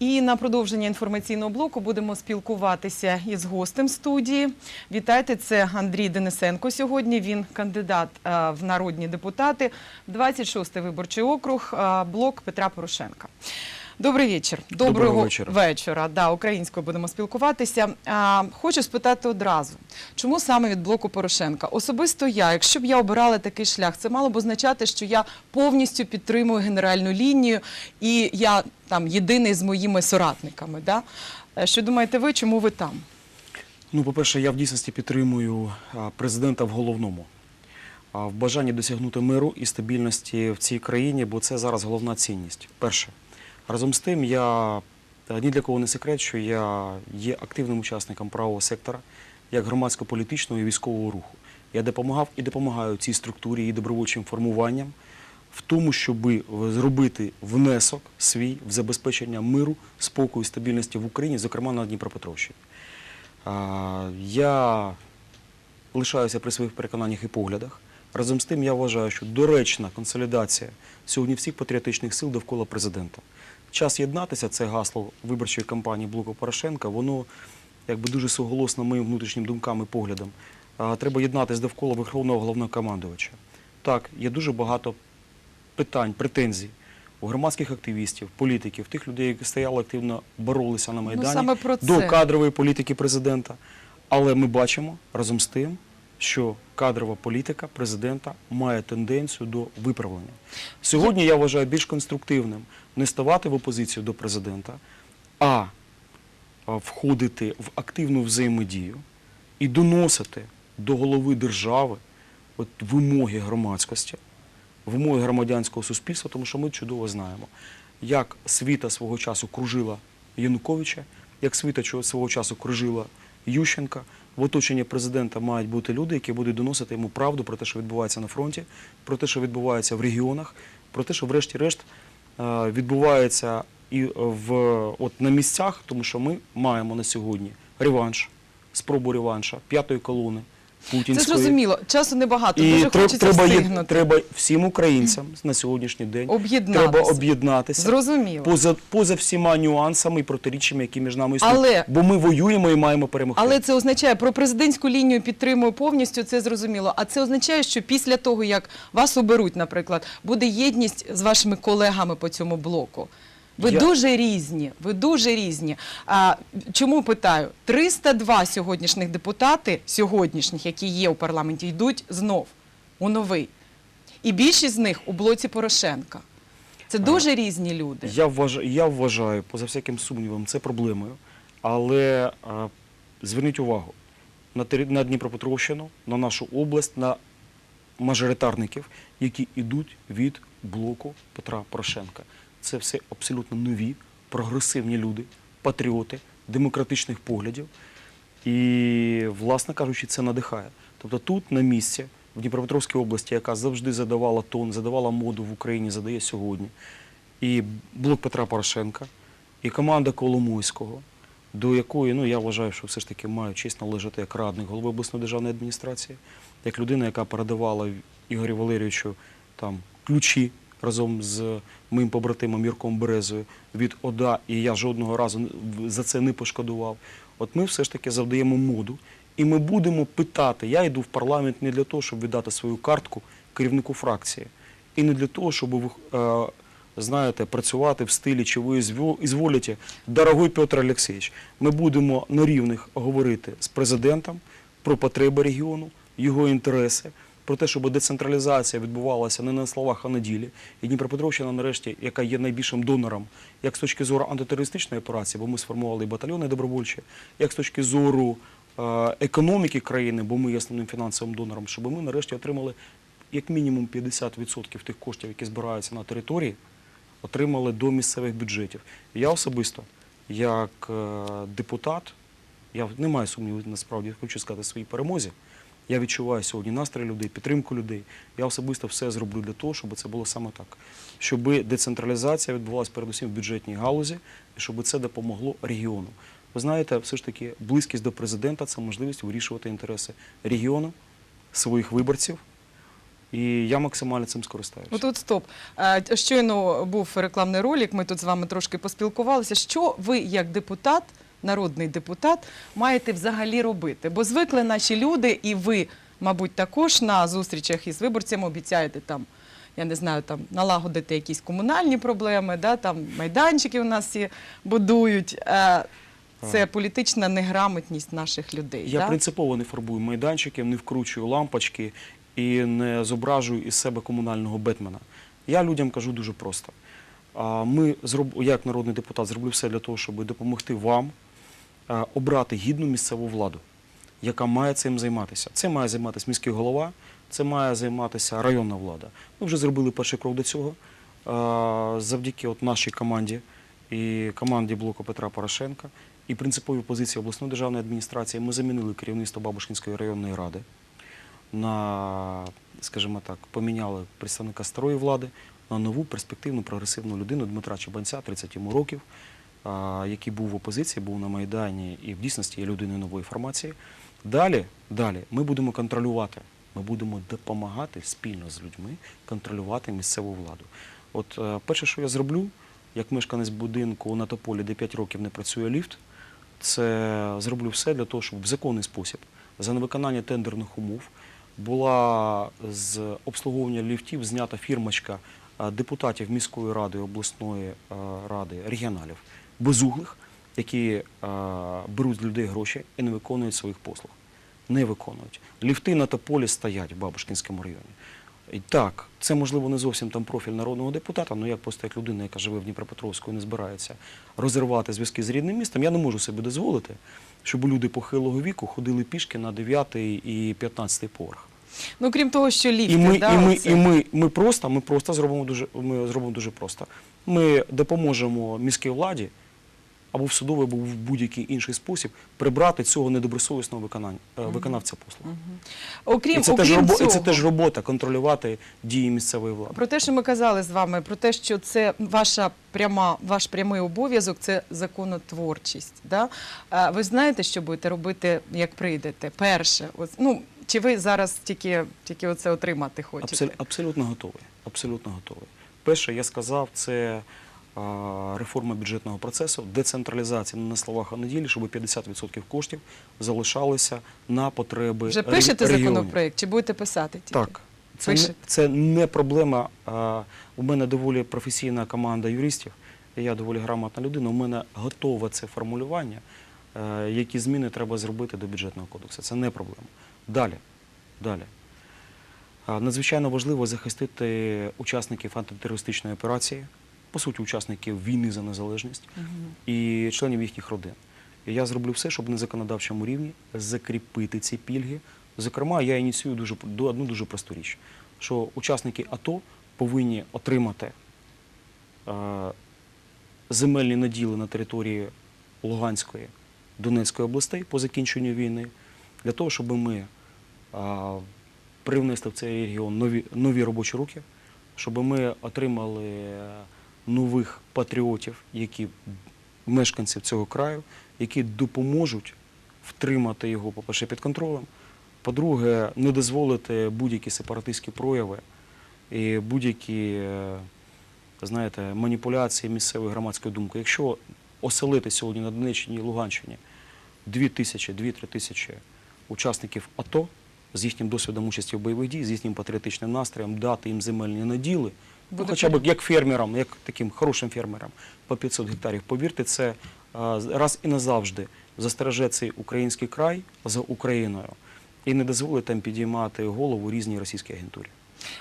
І на продовження інформаційного блоку будемо спілкуватися із гостем студії. Вітайте, це Андрій Денисенко сьогодні. Він кандидат е, в народні депутати, 26-й виборчий округ, е, блок Петра Порошенка. Добрий вечір. Доброго, Доброго вечора. вечора. Да, українською будемо спілкуватися. А, хочу спитати одразу, чому саме від блоку Порошенка? Особисто я, якщо б я обирала такий шлях, це мало б означати, що я повністю підтримую генеральну лінію і я там єдиний з моїми соратниками. Да? Е, Що думаєте ви, чому ви там? Ну, по-перше, я в дійсності підтримую президента в головному. В бажанні досягнути миру і стабільності в цій країні, бо це зараз головна цінність. Перше. Разом з тим, я ні для кого не секрет, що я є активним учасником правого сектора як громадсько-політичного і військового руху. Я допомагав і допомагаю цій структурі і добровольчим формуванням в тому, щоб зробити внесок свій в забезпечення миру, спокою і стабільності в Україні, зокрема на Дніпропетровщині. Я лишаюся при своїх переконаннях і поглядах. Разом з тим, я вважаю, що доречна консолідація сьогодні всіх патріотичних сил довкола президента. Час єднатися це гасло виборчої кампанії Блоку Порошенка. Воно якби дуже суголосно моїм внутрішнім думкам і поглядам. Треба єднатися довкола верховного головнокомандувача. Так, є дуже багато питань, претензій у громадських активістів, політиків, тих людей, які стояли активно боролися на Майдані саме про до кадрової політики президента. Але ми бачимо разом з тим, що кадрова політика президента має тенденцію до виправлення. Сьогодні я вважаю більш конструктивним не ставати в опозицію до президента, а входити в активну взаємодію і доносити до голови держави от, вимоги громадськості, вимоги громадянського суспільства, тому що ми чудово знаємо, як світа свого часу кружила Януковича, як світа свого часу кружила Ющенка. В оточенні президента мають бути люди, які будуть доносити йому правду про те, що відбувається на фронті, про те, що відбувається в регіонах, про те, що врешті-решт відбувається і в от на місцях, тому що ми маємо на сьогодні реванш, спробу реванша п'ятої колони Це зрозуміло. Часу небагато. І Дуже треб- хочеться треба, встигнути. треба всім українцям на сьогоднішній день Об'єднатися. треба об'єднатися Зрозуміло. поза, поза всіма нюансами і протиріччями, які між нами існують. Але- Бо ми воюємо і маємо перемогти. Але це означає, про президентську лінію підтримую повністю, це зрозуміло. А це означає, що після того, як вас оберуть, наприклад, буде єдність з вашими колегами по цьому блоку. Ви Я- дуже різні. Ви дуже різні. А, чому питаю? 302 сьогоднішніх депутати, сьогоднішніх, які є у парламенті, йдуть знов у новий. І більшість з них у блоці Порошенка. Це дуже різні люди. Я вважаю, я вважаю, поза всяким сумнівом, це проблемою. Але а, зверніть увагу на, на Дніпропетровщину, на нашу область, на мажоритарників, які йдуть від блоку Петра Порошенка. Це все абсолютно нові, прогресивні люди, патріоти, демократичних поглядів. І, власне кажучи, це надихає. Тобто тут на місці, в Дніпропетровській області, яка завжди задавала тон, задавала моду в Україні, задає сьогодні. І блок Петра Порошенка, і команда Коломойського, до якої, ну я вважаю, що все ж таки маю честь належати як радник голови обласної державної адміністрації, як людина, яка передавала Ігорю Валерійовичу там ключі разом з моїм побратимом Юрком Березою від ОДА, і я жодного разу за це не пошкодував. От ми все ж таки завдаємо моду, і ми будемо питати. Я йду в парламент не для того, щоб віддати свою картку керівнику фракції, і не для того, щоб е, знаєте, працювати в стилі, чи ви ізвол- ізволите, дорогой Петр Олексійович, ми будемо на рівних говорити з президентом про потреби регіону, його інтереси, про те, щоб децентралізація відбувалася не на словах, а на ділі. І Дніпропетровщина, нарешті, яка є найбільшим донором, як з точки зору антитерористичної операції, бо ми сформували і батальйони добровольчі, як з точки зору е, економіки країни, бо ми є основним фінансовим донором, щоб ми нарешті отримали як мінімум 50% тих коштів, які збираються на території, отримали до місцевих бюджетів. Я особисто, як е, депутат, я не маю сумніву, насправді хочу сказати своїй перемозі. Я відчуваю сьогодні настрій людей, підтримку людей. Я особисто все зроблю для того, щоб це було саме так. Щоб децентралізація відбувалася передусім в бюджетній галузі, і щоб це допомогло регіону. Ви знаєте, все ж таки, близькість до президента це можливість вирішувати інтереси регіону, своїх виборців, І я максимально цим скористаюся. Отут стоп. Щойно був рекламний ролик, ми тут з вами трошки поспілкувалися. Що ви, як депутат, народний депутат, маєте взагалі робити? Бо звикли наші люди, і ви, мабуть, також на зустрічах із виборцями обіцяєте там. Я не знаю, там налагодити якісь комунальні проблеми, да, там майданчики у нас всі будують. Е, Це політична неграмотність наших людей. Я да? принципово не фарбую майданчики, не вкручую лампочки і не зображую із себе комунального бетмена. Я людям кажу дуже просто. Ми, як народний депутат, зроблю все для того, щоб допомогти вам обрати гідну місцеву владу, яка має цим займатися. Це має займатися міський голова, це має займатися районна влада. Ми вже зробили перший крок до цього. Е, Завдяки от нашій команді і команді блоку Петра Порошенка і принциповій позиції обласної державної адміністрації ми замінили керівництво Бабушкінської районної ради на, скажімо так, поміняли представника старої влади на нову перспективну прогресивну людину Дмитра Чебанця, 30 йому років, який був в опозиції, був на Майдані і в дійсності є людиною нової формації. Далі, далі ми будемо контролювати, ми будемо допомагати спільно з людьми контролювати місцеву владу. От е, перше, що я зроблю, як мешканець будинку на Тополі, де 5 років не працює ліфт, це зроблю все для того, щоб в законний спосіб за невиконання тендерних умов була з обслуговування ліфтів знята фірмочка е, депутатів міської ради, обласної е, ради, регіоналів, безуглих, які е, беруть з людей гроші і не виконують своїх послуг. Не виконують. Ліфти на тополі стоять в Бабушкінському районі. І так, це можливо не зовсім там профіль народного депутата, але я просто як людина, яка живе в Дніпропетровську і не збирається розірвати зв'язки з рідним містом, я не можу собі дозволити, щоб люди похилого віку ходили пішки на 9 і 15 поверх. Ну, крім того, що ліфти, І ми, да, і ми, оце. і ми, ми просто, ми просто зробимо дуже, ми зробимо дуже просто. Ми допоможемо міській владі або в судовий, або в будь-який інший спосіб прибрати цього недобросовісного виконання, е, виконавця послуг. окрім, І це, теж окрім робо, і цього, це теж робота контролювати дії місцевої влади. Про те, що ми казали з вами, про те, що це ваша пряма, ваш прямий обов'язок, це законотворчість. Да? А Ви знаєте, що будете робити, як прийдете? Перше, ось, ну чи ви зараз тільки, тільки оце отримати хочете? Абсол- абсолютно готовий. Абсолютно готовий. Перше, я сказав, це а, реформа бюджетного процесу, децентралізація не на словах, а на ділі, щоб 50% коштів залишалися на потреби Вже пишете регіонів. законопроект, чи будете писати тільки? Так. Це не, це не проблема. А, у мене доволі професійна команда юристів, я доволі грамотна людина. У мене готове це формулювання, е, які зміни треба зробити до бюджетного кодексу. Це не проблема. Далі. Далі. А, Надзвичайно важливо захистити учасників антитерористичної операції, по суті, учасників війни за незалежність і членів їхніх родин. І я зроблю все, щоб на законодавчому рівні закріпити ці пільги. Зокрема, я ініціюю дуже одну дуже просту річ, що учасники АТО повинні отримати е, земельні наділи на території Луганської, Донецької областей по закінченню війни, для того, щоб ми е, привнесли в цей регіон нові, нові робочі руки, щоб ми отримали е, нових патріотів, які мешканців цього краю, які допоможуть втримати його, по-перше, під контролем. По-друге, не дозволити будь-які сепаратистські прояви і будь-які, е, знаєте, маніпуляції місцевої громадської думки. Якщо оселити сьогодні на Донеччині і Луганщині 2 тисячі, 2-3 тисячі учасників АТО з їхнім досвідом участі в бойових дій, з їхнім патріотичним настроєм, дати їм земельні наділи, ну, хоча б як фермерам, як таким хорошим фермерам по 500 гектарів. Повірте, це раз і назавжди застереже цей український край за Україною і не дозволить там підіймати голову різній російській агентурі.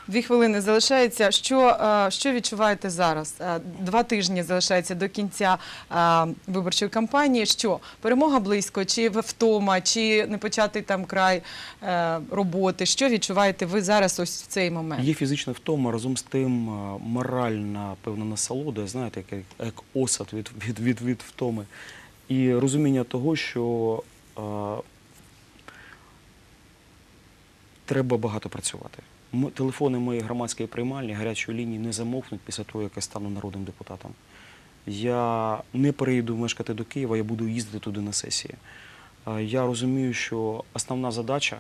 Дві хвилини залишається. Що, е, що відчуваєте зараз? Е, Два тижні залишається до кінця е, виборчої кампанії. Що перемога близько, чи втома, чи не початий там край е, роботи? Що відчуваєте ви зараз ось в цей момент? Є фізична втома, разом з тим моральна певна насолода, знаєте, як, як осад від, від, від, від втоми. І розуміння того, що а, треба багато працювати. Телефони моєї громадської приймальні, гарячої лінії не замовкнуть після того, як я стану народним депутатом. Я не переїду мешкати до Києва, я буду їздити туди на сесії. Я розумію, що основна задача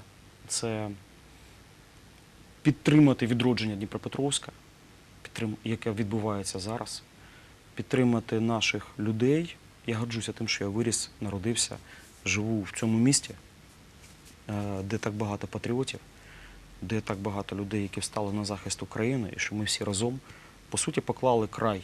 це підтримати відродження Дніпропетровська, яке відбувається зараз, підтримати наших людей. Я горджуся тим, що я виріс, народився, живу в цьому місті, е, де так багато патріотів, де так багато людей, які встали на захист України, і що ми всі разом, по суті, поклали край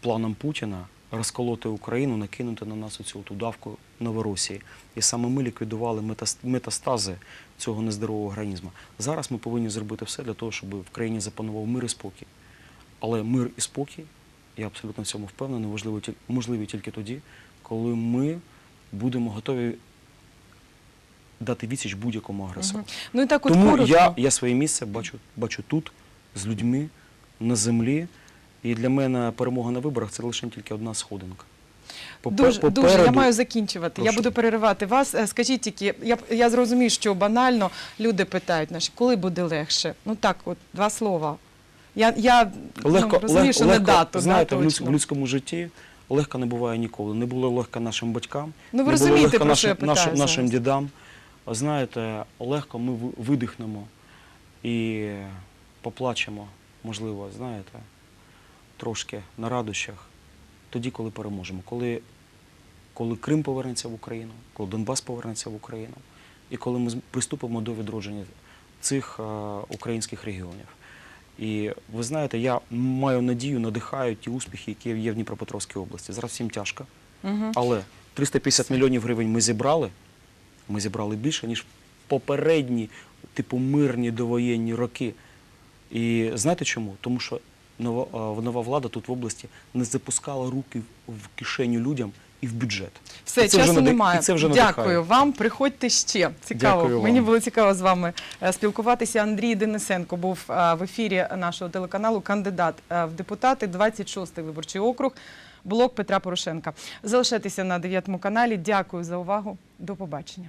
планам Путіна розколоти Україну, накинути на нас оцю ту давку Новоросії. І саме ми ліквідували метастази цього нездорового організму. Зараз ми повинні зробити все для того, щоб в країні запанував мир і спокій. Але мир і спокій, я абсолютно в цьому впевнений, можливі тільки тоді, коли ми будемо готові дати відсіч будь-якому агресору. Ну і так от Тому коротко. я, я своє місце бачу, бачу тут, з людьми, на землі. І для мене перемога на виборах це лише тільки одна сходинка. Попе- Дуже, дуже, я маю закінчувати. Я буду переривати вас. Е, Скажіть тільки, я, я зрозумію, що банально люди питають наші, коли буде легше? Ну так, от два слова. Я, я Легко, ну, розумію, легко, що не легко, дату. знаєте, да, в, людському житті легко не буває ніколи. Не було легко нашим батькам, Ну, ви не розумієте, було легко нашим, нашим, нашим дідам. А Знаєте, легко ми видихнемо і поплачемо, можливо, знаєте, трошки на радощах, тоді, коли переможемо. Коли, коли Крим повернеться в Україну, коли Донбас повернеться в Україну, і коли ми приступимо до відродження цих е, українських регіонів. І ви знаєте, я маю надію, надихаю ті успіхи, які є в Дніпропетровській області. Зараз всім тяжко. Мгм. Але 350 мільйонів гривень ми зібрали. Ми зібрали більше, ніж попередні, типу, мирні довоєнні роки. І знаєте чому? Тому що нова, нова влада тут в області не запускала руки в кишеню людям і в бюджет. Все, вже часу нади- немає. І це вже Дякую надихає. вам. Приходьте ще. Цікаво. Дякую Мені вам. було цікаво з вами е, спілкуватися. Андрій Денисенко був е, в ефірі нашого телеканалу кандидат е, в депутати 26-й виборчий округ. Блок Петра Порошенка. Залишайтеся на 9 каналі. Дякую за увагу. До побачення.